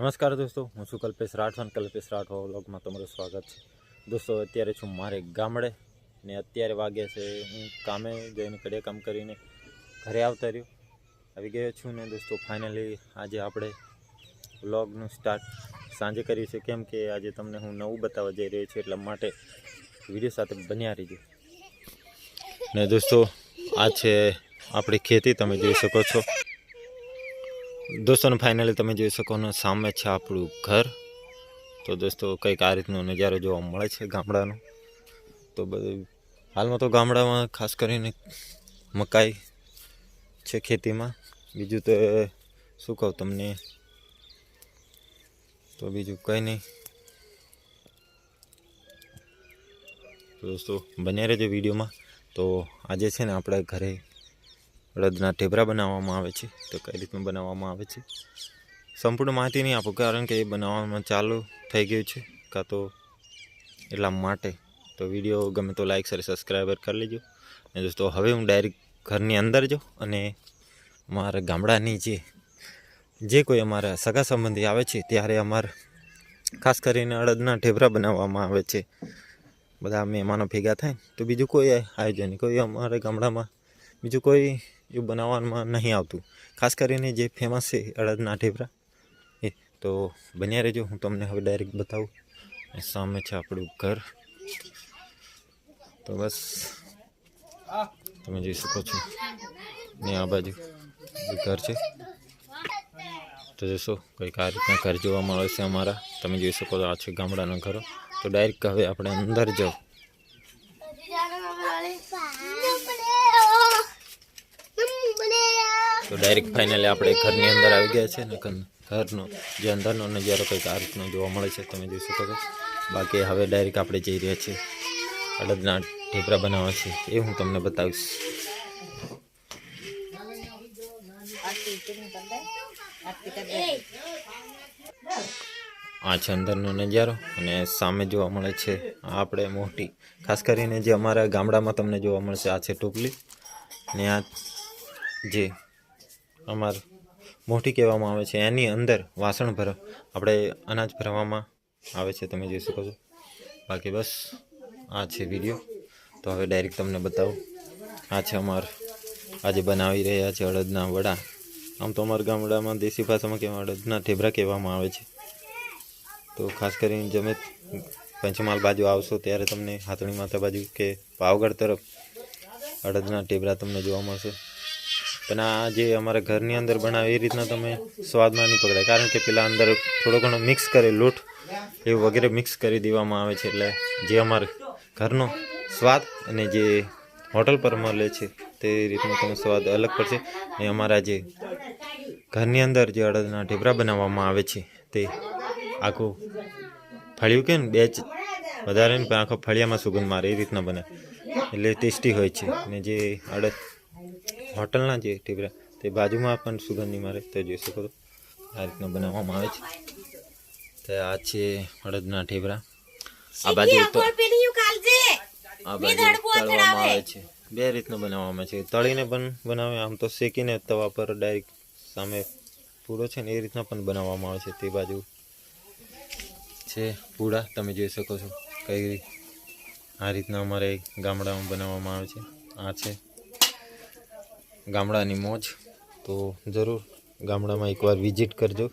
નમસ્કાર દોસ્તો, હું છું કલ્પેશ રાઠવાન. કલ્પેશ રાઠવા વ્લોગમાં તમારું સ્વાગત છે. દોસ્તો, અત્યારે છું મારે ગામડે ને અત્યારે વાગે છે. હું કામે જઈને કડે કામ કરીને ઘરે આવતા રહ્યો. આવી ગયો છું ને દોસ્તો ફાઇનલી આજે આપણે વ્લોગનું સ્ટાર્ટ સાંજે કર્યું છે. કેમ કે આજે તમને હું નવું બતાવવા જઈ રહ્યો છું એટલા માટે વીડિયો સાથે બન્યા રહીજો. ને દોસ્તો, આ છે આપણી ખેતી, તમે જોઈ શકો છો. દોસ્તોને ફાઇનલી તમે જોઈ શકો ને, સામે છે આપણું ઘર. તો દોસ્તો, કંઈક આ રીતનો નજારો જોવા મળે છે ગામડાનો. તો બધું, હાલમાં તો ગામડામાં ખાસ કરીને મકાઈ છે ખેતીમાં. બીજું તો શું કહું તમને? તો બીજું કંઈ નહીં. દોસ્તો, બન્યા રહેજો વિડીયોમાં. તો આજે છે ને આપણા ઘરે અડદના ઢેબરા બનાવવામાં આવે છે. તો કઈ રીતનું બનાવવામાં આવે છે? સંપૂર્ણ માહિતી નહીં આપું, કારણ કે એ બનાવવામાં ચાલુ થઈ ગયું છે. કાં તો એટલા માટે. તો વીડિયો ગમે તો લાઇક સર સબસ્ક્રાઈબર કરી લેજો. અને દોસ્તો, હવે હું ડાયરેક્ટ ઘરની અંદર જાઉં અને અમારા ગામડાની જે જે કોઈ અમારા સગા સંબંધી આવે છે, ત્યારે અમારે ખાસ કરીને અડદના ઢેબરા બનાવવામાં આવે છે. બધા મહેમાનો ભેગા થાય તો બીજું કોઈ આયોજન કોઈ અમારા ગામડામાં બીજું કોઈ એવું બનાવવામાં નહીં આવતું. ખાસ કરીને જે ફેમસ છે અડદના ઢેબરા. એ, તો બન્યા રહેજો, હું તમને હવે ડાયરેક્ટ બતાવું. સામે છે આપણું ઘર. તો બસ, તમે જોઈ શકો છો. ને આ બાજુ ઘર છે. તો જોશો, કંઈક આ રીતના ઘર જોવા મળે છે અમારા. તમે જોઈ શકો છો, આ છે ગામડાના ઘરો. તો ડાયરેક્ટ હવે આપણે અંદર જાઓ. તો ડાયરેક્ટ ફાઇનલી આપણે ઘરની અંદર આવી ગયા છે ને ઘરનો જે અંદરનો નજારો કંઈક આ રીતનો જોવા મળે છે, તમે જોઈ શકો છો. બાકી હવે ડાયરેક્ટ આપણે જઈ રહ્યા છીએ, અડદના ઢેબરા બનાવવા છે, એ હું તમને બતાવીશ. આ છે અંદરનો નજારો અને સામે જોવા મળે છે આપણે મોટી, ખાસ કરીને જે અમારા ગામડામાં તમને જોવા મળશે, આ છે ટોપલી. ને આ જે અમાર મોટી કહેવામાં આવે છે. એની અંદર વાસણ ભર, આપણે અનાજ ભરવામાં આવે છે. તમે જોઈ શકો છો. બાકી બસ, આ છે વીડિયો તો હવે ડાયરેક્ટ તમને બતાવું. આ છે અમાર, આજે બનાવી રહ્યા છે અડદના વડા. આમ તો અમારા ગામડામાં દેશી ભાષામાં કહેવા અડદના ઢેબરા કહેવામાં આવે છે. તો ખાસ કરીને જમે પંચમહાલ બાજુ આવશો ત્યારે તમને હાથણી માથા બાજુ કે પાવગઢ તરફ અડદના ટેબરા તમને જોવા મળશે. પણ આ જે અમારા ઘરની અંદર બનાવે એ રીતના તમે સ્વાદમાં નહીં પકડાય. કારણ કે પેલા અંદર થોડો ઘણો મિક્સ કરે, લોટ એવું વગેરે મિક્સ કરી દેવામાં આવે છે એટલે જે અમારા ઘરનો સ્વાદ અને જે હોટલ પર મળે છે તે રીતનો તમે સ્વાદ અલગ પડશે. ને અમારા જે ઘરની અંદર જે અડદના ઢેબરા બનાવવામાં આવે છે તે આખું ફળિયું કે ને બે વધારે ને આખો ફળિયામાં સુગંધ મારે એ રીતના બને. એટલે ટેસ્ટી હોય છે. ને જે અડદ હોટલના જે ટીપરા તે બાજુમાં પણ સુગંધની મારે તો જોઈ શકો છો. આ રીતના બનાવવામાં આવે છે. તો આ છે અડદના ઠેબરા આ બાજુ તો આ બાજુ તળવામાં આવે છે. બે રીતના બનાવવામાં આવે છે. તળીને પણ બનાવે આમ તો શેકીને તવા પર ડાયરેક્ટ સામે પૂરો છે ને એ રીતના પણ બનાવવામાં આવે છે તે બાજુ. છે પૂડા તમે જોઈ શકો છો કઈ આ રીતના અમારે ગામડામાં બનાવવામાં આવે છે. આ છે ગામડાની મોજ તો જરૂર ગામડામાં એકવાર વિઝિટ કરજો.